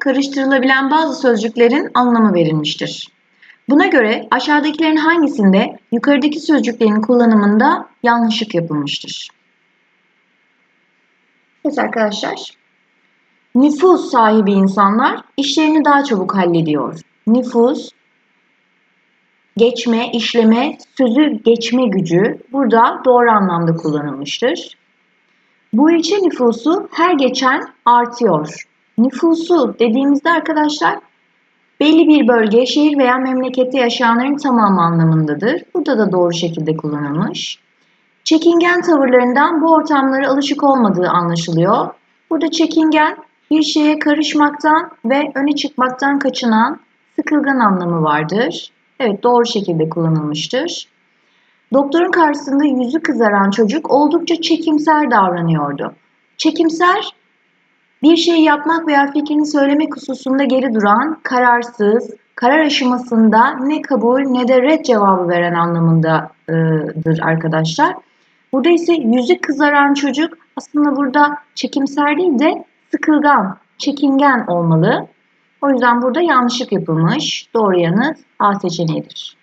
karıştırılabilen bazı sözcüklerin anlamı verilmiştir. Buna göre aşağıdakilerin hangisinde yukarıdaki sözcüklerin kullanımında yanlışlık yapılmıştır? Evet arkadaşlar. Nüfus sahibi insanlar işlerini daha çabuk hallediyor. Nüfus, geçme, işleme, sözü geçme gücü burada doğru anlamda kullanılmıştır. Bu ilçe nüfusu her geçen artıyor. Nüfusu dediğimizde arkadaşlar belli bir bölge, şehir veya memlekette yaşayanların tamamı anlamındadır. Burada da doğru şekilde kullanılmış. Çekingen tavırlarından bu ortamlara alışık olmadığı anlaşılıyor. Burada çekingen bir şeye karışmaktan ve öne çıkmaktan kaçınan sıkılgan anlamı vardır. Evet doğru şekilde kullanılmıştır. Doktorun karşısında yüzü kızaran çocuk oldukça çekimser davranıyordu. Çekimser bir şey yapmak veya fikrini söylemek hususunda geri duran, kararsız, karar aşamasında ne kabul ne de red cevabı veren anlamındadır arkadaşlar. Burada ise yüzü kızaran çocuk aslında burada çekimser değil de sıkılgan, çekingen olmalı. O yüzden burada yanlışlık yapılmış. Doğru yanıt A seçeneğidir.